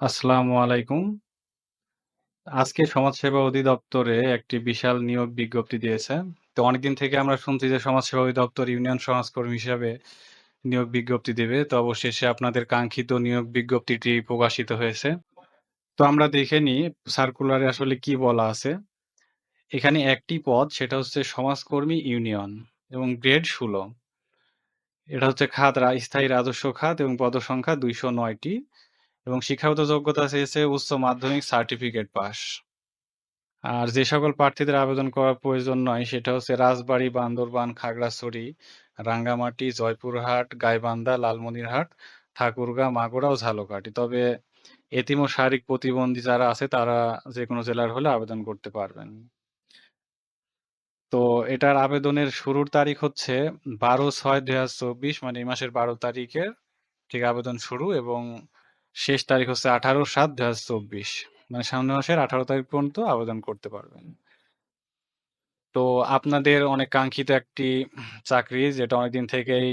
আসসালামু আলাইকুম। আজকে সমাজসেবা অধিদপ্তরে একটি বিশাল নিয়োগ বিজ্ঞপ্তি দিয়েছে। তো অনেকদিন থেকে আমরা শুনছি যে সমাজসেবা অধিদপ্তর ইউনিয়ন সমাজকর্মী হিসাবে নিয়োগ বিজ্ঞপ্তি দেবে। তো অবশেষে আপনাদের কাঙ্ক্ষিত নিয়োগ বিজ্ঞপ্তিটি প্রকাশিত হয়েছে। তো আমরা দেখে নিই সার্কুলারে আসলে কি বলা আছে। এখানে একটি পদ, সেটা হচ্ছে সমাজকর্মী ইউনিয়ন এবং গ্রেড ১৬ এটা হচ্ছে খাত স্থায়ী রাজস্ব খাত এবং পদসংখ্যা ২০৯ টি এবং শিক্ষাগত যোগ্যতা চেয়েছে উচ্চ মাধ্যমিক সার্টিফিকেট পাস। আর যে সকল প্রার্থীদের আবেদন করার প্রয়োজন নয় সেটা হচ্ছে রাজবাড়ী, বান্দরবান, খাগড়াছড়ি, রাঙ্গামাটি, জয়পুরহাট, গাইবান্ধা, লালমনিরহাট, ঠাকুরগাঁ, মাগুরা ও ঝালকাঠি। তবে এতিম শারীরিক প্রতিবন্ধী যারা আছে তারা যেকোনো জেলার হলে আবেদন করতে পারবেন। তো এটার আবেদনের শুরুর তারিখ হচ্ছে ১২/৬/২০২৪ মানে এই মাসের ১২ তারিখের ঠিক আবেদন শুরু এবং শেষ তারিখ হচ্ছে ১৮/৭/২০২৪ মানে সামনের মাসের ১৮ তারিখ পর্যন্ত আবেদন করতে পারবেন। তো আপনাদের অনেক কাঙ্ক্ষিত একটি চাকরি যেটা অনেকদিন থেকেই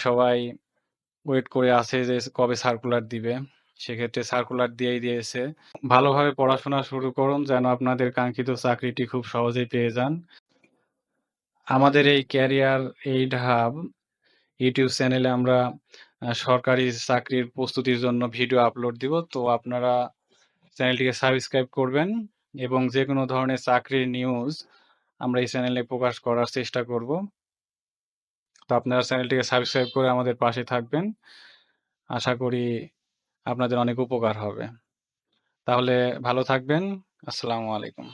সবাই ওয়েট করে আছে যে কবে সার্কুলার দিবে। সেক্ষেত্রে সার্কুলার দিয়েই দিয়েছে। ভালোভাবে পড়াশোনা শুরু করুন যেন আপনাদের কাঙ্ক্ষিত চাকরিটি খুব সহজেই পেয়ে যান। আমাদের এই ক্যারিয়ার এইড হাব ইউটিউব চ্যানেলে আমরা সরকারি চাকরির প্রস্তুতির জন্য ভিডিও আপলোড দিব। তো আপনারা চ্যানেলটিকে সাবস্ক্রাইব করবেন এবং যেকোনো ধরনের চাকরির নিউজ আমরা এই চ্যানেলে প্রকাশ করার চেষ্টা করব। তো আপনারা চ্যানেলটিকে সাবস্ক্রাইব করে আমাদের পাশে থাকবেন। আশা করি আপনাদের অনেক উপকার হবে। তাহলে ভালো থাকবেন। আসসালামু আলাইকুম।